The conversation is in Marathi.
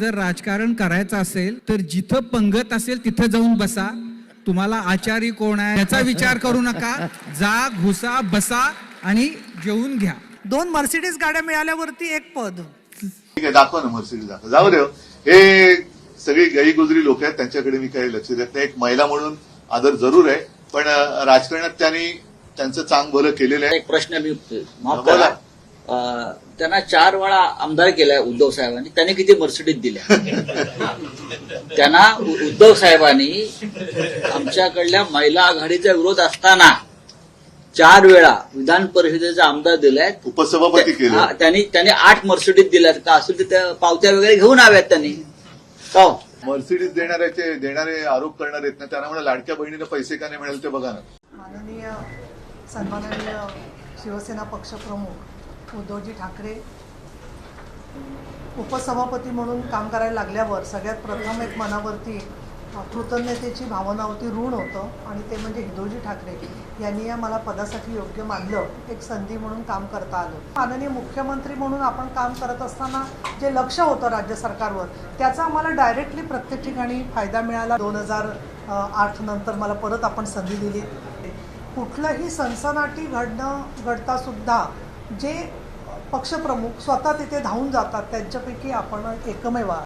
जर राजकारण करायचं असेल तर जिथं पंगत असेल तिथं जाऊन बसा. तुम्हाला आचारी कोण आहे याचा विचार करू नका. जा घुसा बसा आणि जेवून घ्या. दोन मर्सिडीज गाड्या मिळाल्यावरती एक पद. ठीक आहे दाखवा ना मर्सिडीज दाखवा. जाऊ दे हो. सगळी गई गुजरी लोक आहेत त्यांच्याकडे मी काही लक्ष देत नाही. एक महिला म्हणून आदर जरूर आहे पण राजकारणात त्यांनी त्यांचं चांग भलं केलेलं आहे. एक प्रश्न मी माफ. करा. त्यांना चार वेळा आमदार केलाय उद्धव साहेबांनी. त्यांनी किती मर्सिडीज दिल्या? त्यांना उद्धव साहेबांनी आमच्याकडल्या महिला आघाडीचा विरोध असताना चार वेळा विधान परिषदेचा आमदार दिलाय. उपसभापती केले. हा, त्यांनी त्यांनी आठ मर्सिडीज दिल्यात. का असेल तर त्या पावत्या वगैरे घेऊन हव्यात त्यांनी. का हो? मर्सिडीज देणाऱ्याचे देणारे आरोप करणार आहेत ना त्यांना म्हणा लाडक्या बहिणीला पैसे का नाही मिळाले ते बघा ना. माननीय सन्माननीय शिवसेना पक्षप्रमुख उद्धवजी ठाकरे उपसभापती म्हणून काम करायला लागल्यावर सगळ्यात प्रथम एक मनावरती कृतज्ञतेची भावना होती ऋण होतं. आणि ते म्हणजे हिदोजी ठाकरे यांनी या मला पदासाठी योग्य मानलं एक संधी म्हणून काम करता आलं. माननीय मुख्यमंत्री म्हणून आपण काम करत असताना जे लक्ष होतं राज्य सरकारवर त्याचा आम्हाला डायरेक्टली प्रत्येक ठिकाणी फायदा मिळाला. दोन हजार आठ नंतर मला परत आपण संधी दिली. कुठलंही सनसनाटी घडणं घडतासुद्धा जे पक्षप्रमुख स्वतः तिथे धावून जातात त्यांच्यापैकी आपण एकमेव आहात.